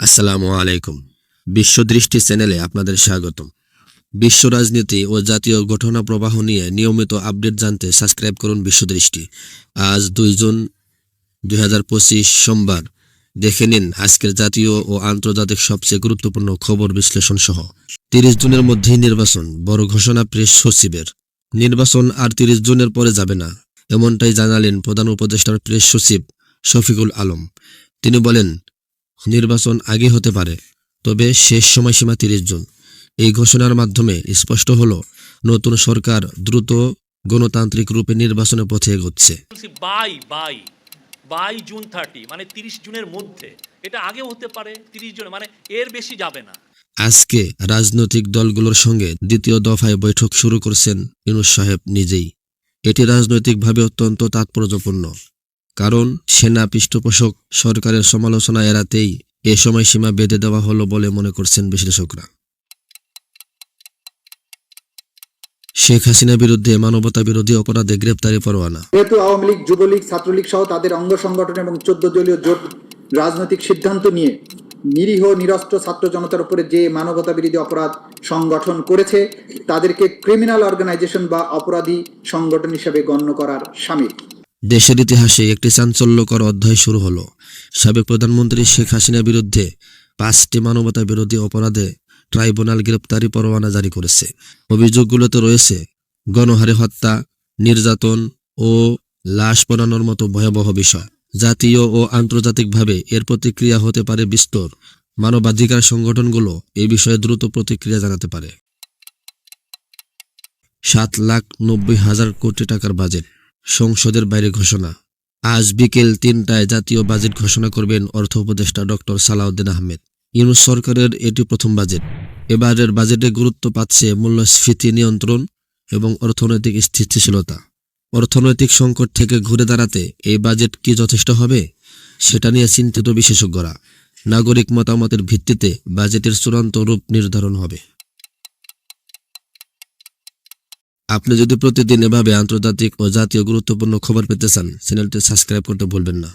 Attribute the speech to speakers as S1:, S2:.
S1: আসসালামু আলাইকুম। বিশ্ব দৃষ্টি চ্যানেলে আপনাদের স্বাগতম। বিশ্ব রাজনীতি ও জাতীয় ঘটনা প্রবাহ নিয়ে নিয়মিত আপডেট জানতে সাবস্ক্রাইব করুন বিশ্বদৃষ্টি আজ দুই জুন দুই হাজার পঁচিশ সোমবার। দেখে নিন আজকের জাতীয় ও আন্তর্জাতিক সবচেয়ে গুরুত্বপূর্ণ খবর বিশ্লেষণ সহ। তিরিশ জুনের মধ্যেই নির্বাচন, বড় ঘোষণা প্রেস সচিবের। নির্বাচন আর তিরিশ জুনের পরে যাবে না, এমনটাই জানালেন প্রধান উপদেষ্টার প্রেস সচিব শফিকুল আলম। তিনি বলেন নির্বাচন আগে হতে পারে তবে শেষ সময়সীমা তিরিশ জুন। এই ঘোষণার মাধ্যমে স্পষ্ট হলো নতুন সরকার দ্রুত গণতান্ত্রিক রূপে নির্বাচনের পথে এগোচ্ছে।
S2: By by by June thirty মানে তিরিশ জুনের মধ্যে। এটা আগেও হতে পারে তিরিশ জুন মানে এর বেশি যাবে না।
S1: আজকে রাজনৈতিক দলগুলোর সঙ্গে দ্বিতীয় দফায় বৈঠক শুরু করছেন ইউনুস সাহেব নিজেই। এটি রাজনৈতিকভাবে অত্যন্ত তাৎপর্যপূর্ণ। কারণ সেনা পৃষ্ঠপোষক সরকারের সমালোচনা এড়াতেই এ সময়সীমা বেঁধে দেওয়া হলো বলে মনে করছেন বিশ্লেষকরা। শেখ হাসিনা বিরুদ্ধে মানবতা বিরোধী অপরাধে গ্রেপ্তারি পরোয়ানা।
S3: যেহেতু আওয়ামী লীগ, যুবলীগ, ছাত্রলীগ সহ তাদের অঙ্গ সংগঠন এবং চোদ্দ দলীয় জোট রাজনৈতিক সিদ্ধান্ত নিয়ে নিরীহ, নিরস্ত্র ছাত্র জনতার উপরে যে মানবতা বিরোধী অপরাধ সংগঠন করেছে, তাদেরকে ক্রিমিনাল অর্গানাইজেশন বা অপরাধী সংগঠন হিসেবে গণ্য করার সামিল।
S1: দেশের ইতিহাসে একটি চাঞ্চল্যকর অধ্যায় শুরু হলো। সাবেক প্রধানমন্ত্রী শেখ হাসিনার বিরুদ্ধে পাঁচটি মানবতা বিরোধী অপরাধে ট্রাইব্যুনাল গ্রেপ্তারি পরোয়ানা জারি করেছে। অভিযোগগুলোতে রয়েছে, গণহারে হত্যা, নির্যাতন ও লাশ পড়ানোর মতো ভয়াবহ বিষয়। জাতীয় ও আন্তর্জাতিকভাবে এর প্রতিক্রিয়া হতে পারে বিস্তর। মানবাধিকার সংগঠনগুলো এই বিষয়ে দ্রুত প্রতিক্রিয়া জানাতে পারে। সাত লাখ নব্বই হাজার কোটি টাকার বাজেট। সংসদের বাইরে ঘোষণা। আজ বিকেল তিনটায় জাতীয় বাজেট ঘোষণা করবেন অর্থ উপদেষ্টা ডক্টর সালাউদ্দিন আহমেদ। ইউনুস সরকারের এটি প্রথম বাজেট। এবারের বাজেটে গুরুত্ব পাচ্ছে মূল্যস্ফীতি নিয়ন্ত্রণ এবং অর্থনৈতিক স্থিতিশীলতা। অর্থনৈতিক সংকট থেকে ঘুরে দাঁড়াতে এই বাজেট কি যথেষ্ট হবে, সেটা নিয়ে চিন্তিত বিশেষজ্ঞরা। নাগরিক মতামতের ভিত্তিতে বাজেটের চূড়ান্ত রূপ নির্ধারণ হবে। আপনি যদি প্রতিদিন এভাবে আন্তর্জাতিক ও জাতীয় গুরুত্বপূর্ণ খবর পেতে চান, চ্যানেলটি সাবস্ক্রাইব করতে ভুলবেন না।